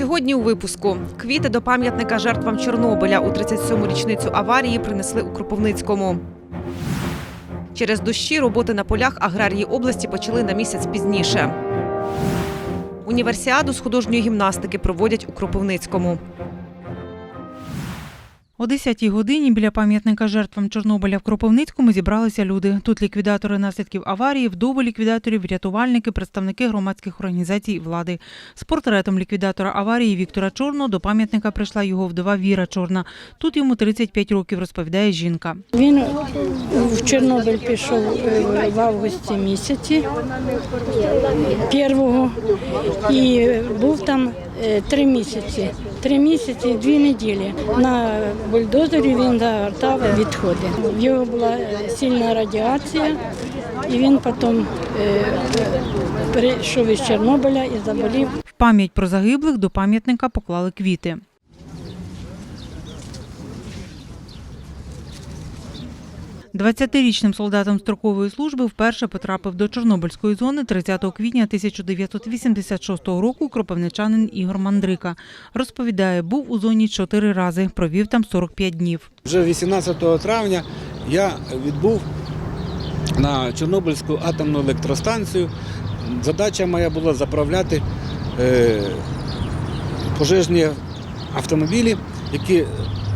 Сьогодні у випуску квіти до пам'ятника жертвам Чорнобиля у 37-му річницю аварії принесли у Кропивницькому. Через дощі роботи на полях аграрії області почали на місяць пізніше. Універсіаду з художньої гімнастики проводять у Кропивницькому. О 10-й годині біля пам'ятника жертвам Чорнобиля в Кропивницькому зібралися люди. Тут ліквідатори наслідків аварії, вдови ліквідаторів, рятувальники, представники громадських організацій влади. З портретом ліквідатора аварії Віктора Чорного до пам'ятника прийшла його вдова Віра Чорна. Тут йому 35 років, розповідає жінка. Він в Чорнобиль пішов е, в августі місяці першого і був там три місяці. Три місяці і дві неділі. На бульдозері він загортав відходи. В його була е, сильна радіація, і він потім е, прийшов із Чорнобиля і заболів В пам'ять про загиблих до пам'ятника поклали квіти. Двадцятирічним солдатом строкової служби вперше потрапив до Чорнобильської зони 30 квітня 1986 року кропивничанин Ігор Мандрика. Розповідає, був у зоні чотири рази, провів там 45 днів. Вже 18 травня я відбув на Чорнобильську атомну електростанцію. Задача моя була заправляти е, пожежні автомобілі, які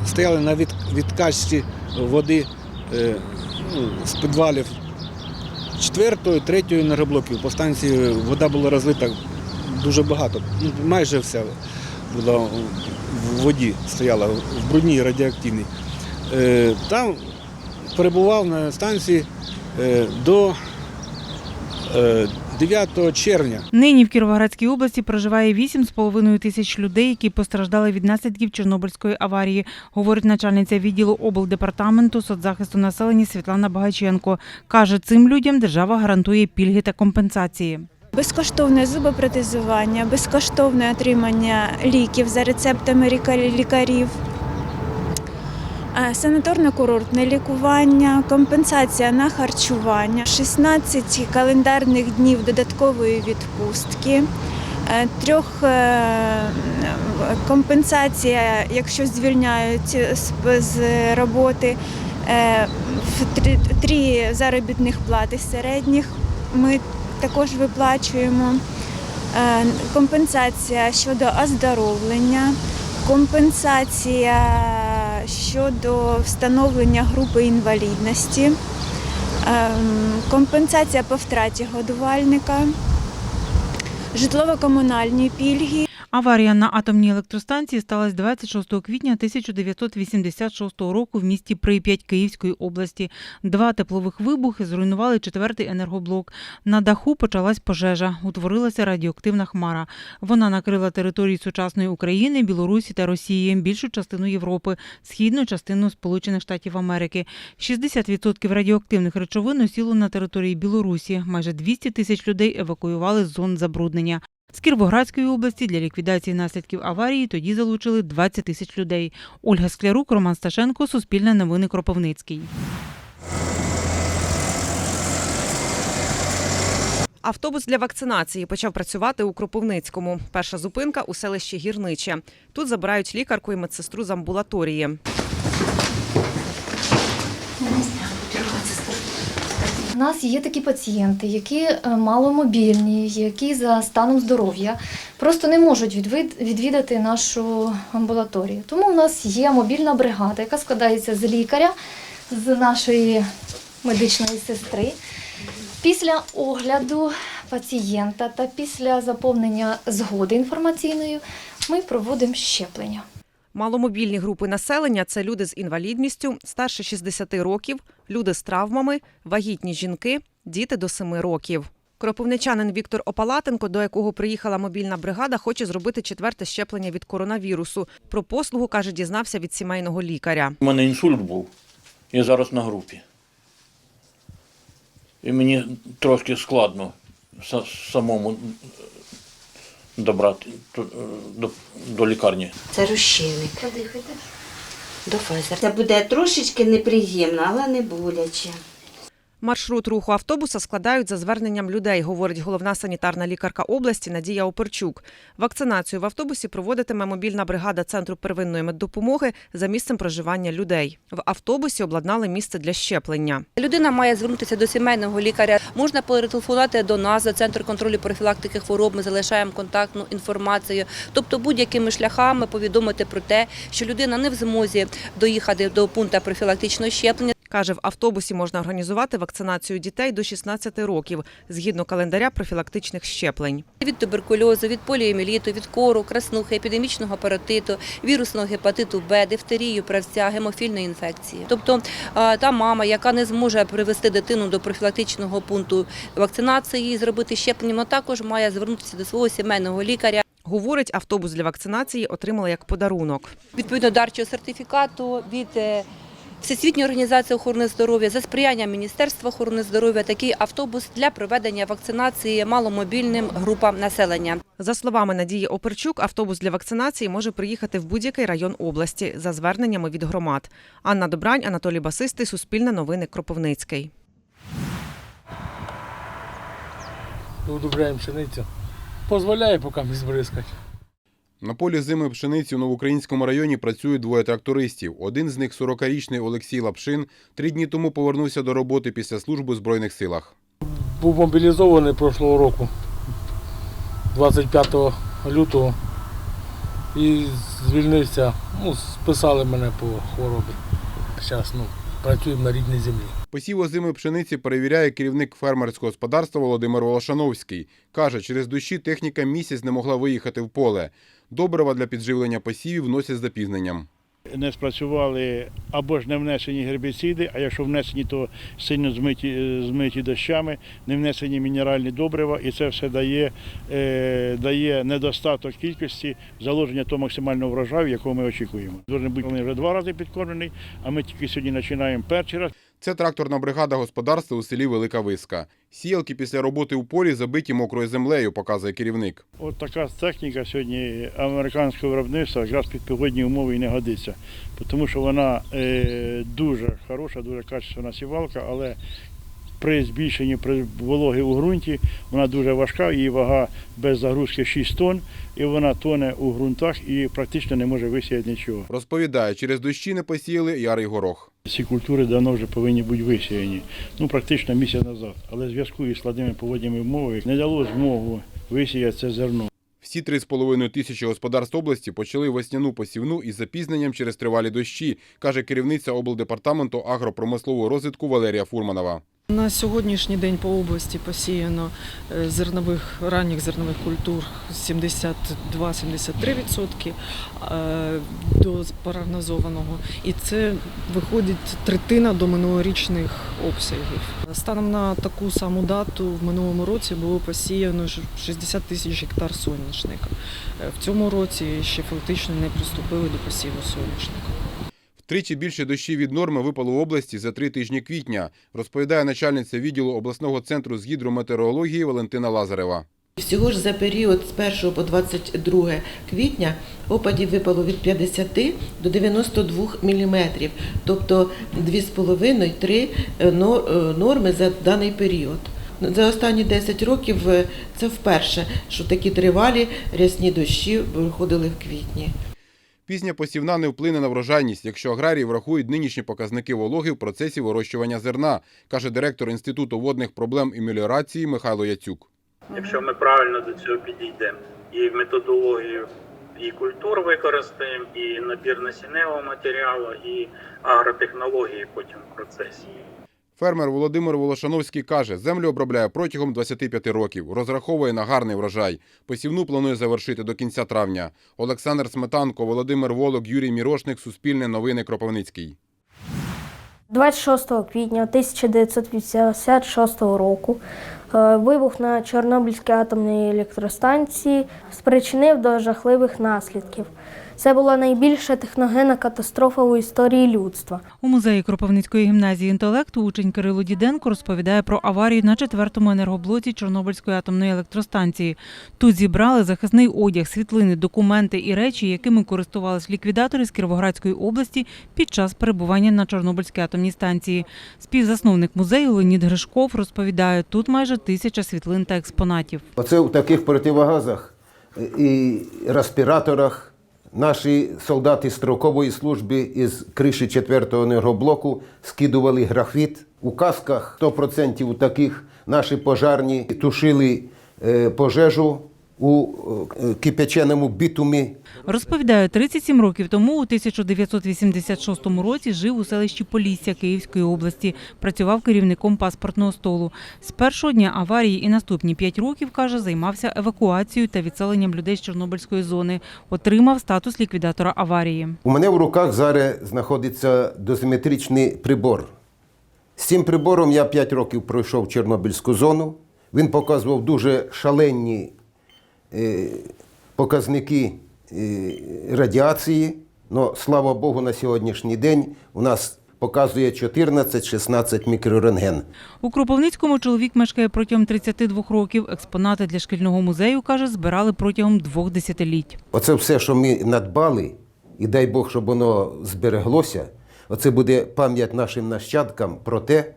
стояли на відкачці води з підвалів четвертої, третьої енергоблоків. По станції вода була розлита дуже багато, ну, майже вся була в воді стояла, в брудній радіоактивній. Е, Там перебував на станції е, до е, 9 червня. Нині в Кіровоградській області проживає 8,5 тисяч людей, які постраждали від наслідків Чорнобильської аварії, говорить начальниця відділу облдепартаменту соцзахисту населення Світлана Багаченко. Каже, цим людям держава гарантує пільги та компенсації. Безкоштовне зубопротезування, безкоштовне отримання ліків за рецептами ліка- лікарів, санаторно-курортне лікування, компенсація на харчування, 16 календарних днів додаткової відпустки, е, трьох е, компенсація, якщо звільняють з- роботи, е, три- заробітних плати середніх. Ми також виплачуємо Е, компенсація щодо оздоровлення, компенсація щодо встановлення групи інвалідності, ем, компенсація по втраті годувальника, житлово-комунальні пільги. Аварія на атомній електростанції сталася 26 квітня 1986 року в місті Прип'ять Київської області. Два теплових вибухи зруйнували четвертий енергоблок. На даху почалась пожежа, утворилася радіоактивна хмара. Вона накрила території сучасної України, Білорусі та Росії, більшу частину Європи, східну частину Сполучених Штатів Америки. 60% радіоактивних речовин осіло на території Білорусі. Майже 200 тисяч людей евакуювали з зон забруднення. З Кіровоградської області для ліквідації наслідків аварії тоді залучили 20 тисяч людей. Ольга Склярук, Роман Сташенко, Суспільне новини Кропивницький. Автобус для вакцинації почав працювати у Кропивницькому. Перша зупинка у селищі Гірниче. Тут забирають лікарку і медсестру з амбулаторії. У нас є такі пацієнти, які е, маломобільні, які за станом здоров'я просто не можуть відвідати нашу амбулаторію. Тому у нас є мобільна бригада, яка складається з лікаря, з нашої медичної сестри. Після огляду пацієнта та після заповнення згоди інформаційної ми проводимо щеплення. Маломобільні групи населення це люди з інвалідністю, старше 60 років, люди з травмами, вагітні жінки, діти до 7 років. Кропивничанин Віктор Опалатенко, до якого приїхала мобільна бригада, хоче зробити четверте щеплення від коронавірусу. Про послугу каже, дізнався від сімейного лікаря. У мене інсульт був. Я зараз на групі. І мені трошки складно самому добрати ту- е, до, до лікарні. Це розчинник Подихайте. До файзер Це буде трошечки неприємно, але не боляче. Маршрут руху автобуса складають за зверненням людей, говорить головна санітарна лікарка області Надія Оперчук. Вакцинацію в автобусі проводитиме мобільна бригада центру первинної меддопомоги за місцем проживання людей. В автобусі обладнали місце для щеплення. Людина має звернутися до сімейного лікаря. Можна перетелефонувати до нас за центр контролю профілактики хвороб. Ми залишаємо контактну інформацію. Тобто будь-якими шляхами повідомити про те, що людина не в змозі доїхати до пункту профілактичного щеплення. Каже, в автобусі можна організувати вакцинацію дітей до 16 років згідно календаря профілактичних щеплень. Від туберкульозу, від поліоміеліту, від кору, краснухи, епідемічного паротиту, вірусного гепатиту Б, дифтерію, правця, гемофільної інфекції. Тобто та мама, яка не зможе привести дитину до профілактичного пункту вакцинації, зробити щеплення, вона також має звернутися до свого сімейного лікаря. Говорить, автобус для вакцинації отримали як подарунок. Відповідно дарчого сертифікату від Всесвітньої організації охорони здоров'я за сприяння Міністерства охорони здоров'я такий автобус для проведення вакцинації маломобільним групам населення. За словами Надії Оперчук, автобус для вакцинації може приїхати в будь-який район області за зверненнями від громад. Анна Добрань, Анатолій Басистий, Суспільне новини, Кропивницький. удобряємо пшеницю. Позволяє поки ми збризкати. На полі зими пшениці у Новоукраїнському районі працюють двоє трактористів. Один з них 40-річний Олексій Лапшин. Три дні тому повернувся до роботи після служби у Збройних силах. Був мобілізований прошлого року, 25 лютого, і звільнився. Ну, списали мене по хворобі. Зараз ну, працюємо на рідній землі. Посів озими пшениці перевіряє керівник фермерського господарства Володимир Волошановський. Каже, через дощі техніка місяць не могла виїхати в поле. Добрива для підживлення посівів вносять з запізненням. не спрацювали або ж не внесені гербіциди, а якщо внесені, то сильно змиті, е, змиті дощами, не внесені мінеральні добрива, і це все дає, е, дає недостаток кількості заложення того максимального врожаю, якого ми очікуємо. Должен бути вже два рази підкормлений, а ми тільки сьогодні починаємо перший раз. Це тракторна бригада господарства у селі Велика Виска. Сіялки після роботи у полі забиті мокрою землею, показує керівник. От така техніка сьогодні американського виробництва якраз під погодні умови і не годиться, тому що вона е, дуже хороша, дуже качественна сівалка, але при збільшенні при вологи у ґрунті вона дуже важка, її вага без загрузки 6 тонн, і вона тоне у ґрунтах і практично не може висіяти нічого. Розповідає, через дощі не посіяли ярий горох. Ці культури давно вже повинні бути висіяні, ну практично місяць назад. Але в зв'язку із складними погодніми умовами не дало змогу висіяти це зерно. Всі 3,5 тисячі господарств області почали весняну посівну із запізненням через тривалі дощі, каже керівниця облдепартаменту агропромислового розвитку Валерія Фурманова. На сьогоднішній день по області посіяно е, зернових ранніх зернових культур 72-73% е, до прогнозованого, і це виходить третина до минулорічних обсягів. Станом на таку саму дату в минулому році було посіяно 60 тисяч гектар соняшника. Е, В цьому році ще фактично не приступили до посіву соняшника. Втричі більше дощів від норми випало в області за три тижні квітня, розповідає начальниця відділу обласного центру з гідрометеорології Валентина Лазарева. Всього ж за період з 1 по 22 квітня опадів випало від 50 до 92 мм, тобто 2,5-3 норми за даний період. За останні 10 років е, це вперше, що такі тривалі рясні дощі виходили в квітні. Пізня посівна не вплине на врожайність, якщо аграрії врахують нинішні показники вологи в процесі вирощування зерна, каже директор Інституту водних проблем і меліорації Михайло Яцюк. Якщо ми правильно до цього підійдемо, і методологію і культур використаємо, і набір насінневого матеріалу, і агротехнології потім в процесі. Фермер Володимир Волошановський каже, землю обробляє протягом 25 років, розраховує на гарний врожай. Посівну планує завершити до кінця травня. Олександр Сметанко, Володимир Волок, Юрій Мірошник, Суспільне новини Кропивницький. 26 квітня 1986 року е, вибух на Чорнобильській атомній електростанції спричинив до жахливих наслідків. Це була найбільша техногенна катастрофа у історії людства. У музеї Кропивницької гімназії інтелекту учень Кирило Діденко розповідає про аварію на четвертому енергоблоці Чорнобильської атомної електростанції. Тут зібрали захисний одяг, світлини, документи і речі, якими користувались ліквідатори з Кіровоградської області під час перебування на Чорнобильській атомній станції. Співзасновник музею Леонід Гришков розповідає, тут майже тисяча світлин та експонатів. Оце в таких противогазах і респіраторах наші солдати строкової служби із криші 4-го енергоблоку скидували графіт. У касках 100% таких наші пожарні тушили е, пожежу у е, кипяченому бітумі. Розповідає, 37 років тому, у 1986 році, жив у селищі Полісся Київської області. Працював керівником паспортного столу. З першого дня аварії і наступні 5 років, каже, займався евакуацією та відселенням людей з Чорнобильської зони. Отримав статус ліквідатора аварії. У мене в руках зараз знаходиться дозиметричний прибор. З цим прибором я 5 років пройшов Чорнобильську зону. Він показував дуже шалені показники е, радіації. Но, слава Богу, на сьогоднішній день у нас показує 14-16 мікрорентген. У Кропивницькому чоловік мешкає протягом 32 років. Експонати для шкільного музею, каже, збирали протягом двох десятиліть. Оце все, що ми надбали, і дай Бог, щоб воно збереглося. Оце буде пам'ять нашим нащадкам про те,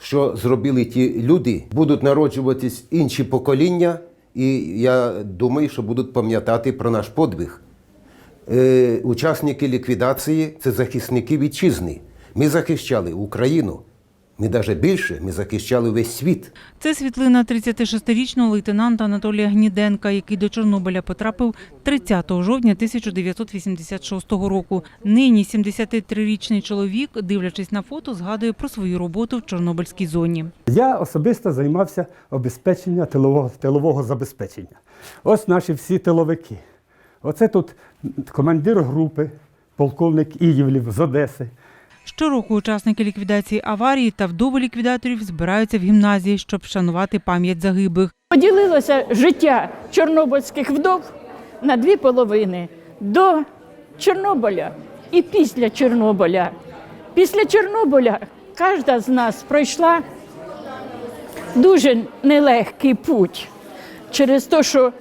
що зробили ті люди. Будуть народжуватись інші покоління, і я думаю, що будуть пам'ятати про наш подвиг. Е, учасники ліквідації це захисники вітчизни. Ми захищали Україну. Ми навіть більше, ми захищали весь світ. Це світлина 36-річного лейтенанта Анатолія Гніденка, який до Чорнобиля потрапив 30 жовтня 1986 року. Нині 73-річний чоловік, дивлячись на фото, згадує про свою роботу в Чорнобильській зоні. Я особисто займався обезпеченням тилового, тилового забезпечення. Ось наші всі тиловики. Оце тут командир групи, полковник Іївлів з Одеси. Щороку учасники ліквідації аварії та вдови ліквідаторів збираються в гімназії, щоб вшанувати пам'ять загиблих. Поділилося життя чорнобильських вдов на дві половини до Чорнобиля і після Чорнобиля. Після Чорнобиля кожна з нас пройшла дуже нелегкий путь через те, що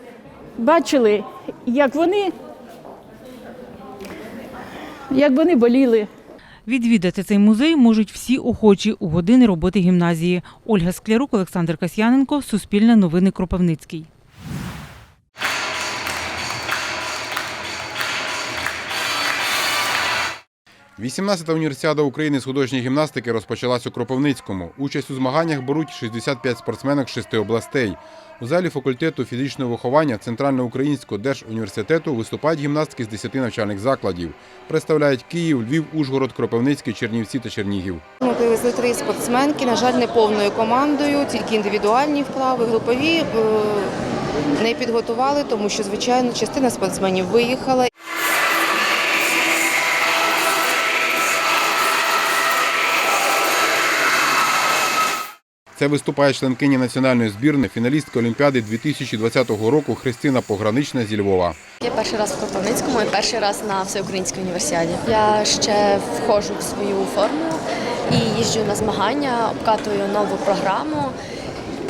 бачили, як вони, як вони боліли. Відвідати цей музей можуть всі охочі у години роботи гімназії. Ольга Склярук, Олександр Касьяненко, Суспільне новини Кропивницький. 18-та універсіада України з художньої гімнастики розпочалась у Кропивницькому. Участь у змаганнях беруть 65 спортсменок шести областей. У залі факультету фізичного виховання Центральноукраїнського держуніверситету виступають гімнастки з 10 навчальних закладів. Представляють Київ, Львів, Ужгород, Кропивницький, Чернівці та Чернігів. Ми привезли три спортсменки, на жаль, не повною командою, тільки індивідуальні вправи, групові е, не підготували, тому що, звичайно, частина спортсменів виїхала. Це виступає членкиня національної збірної, фіналістка Олімпіади 2020 року Христина Погранична зі Львова. Я перший раз в Кропивницькому і перший раз на всеукраїнській універсіаді. Я ще входжу в свою форму і їжджу на змагання, обкатую нову програму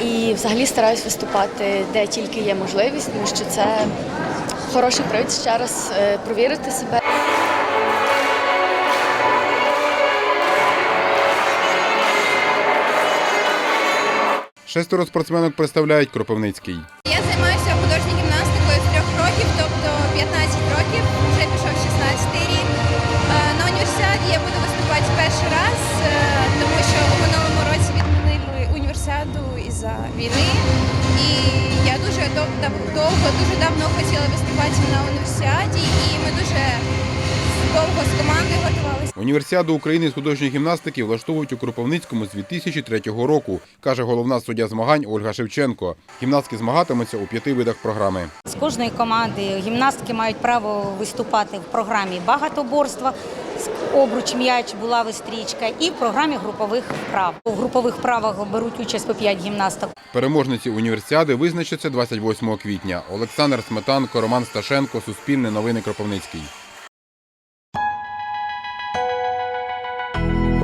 і взагалі стараюсь виступати де тільки є можливість, тому що це хороший привід ще раз е, провірити себе. Шестеро спортсменок представляють Кропивницький. Я займаюся художньою гімнастикою з трьох років, тобто 15 років, вже пішов 16 рік. Е, На універсіаді я буду виступати перший раз, е, тому що у минулому році відмінили універсіаду із-за війни. І я дуже довго, дуже давно хотіла виступати на універсіаді, і ми дуже довго з командою готувалися. Універсіаду України з художньої гімнастики влаштовують у Кропивницькому з 2003 року, каже головна суддя змагань Ольга Шевченко. Гімнастки змагатимуться у п'яти видах програми. З кожної команди гімнастки мають право виступати в програмі багатоборства, обруч, м'яч, булава, стрічка і в програмі групових вправ. У групових вправах беруть участь по 5 гімнасток. Переможниці універсіади визначаться 28 квітня. Олександр Сметанко, Роман Сташенко, Суспільне новини Кропивницький.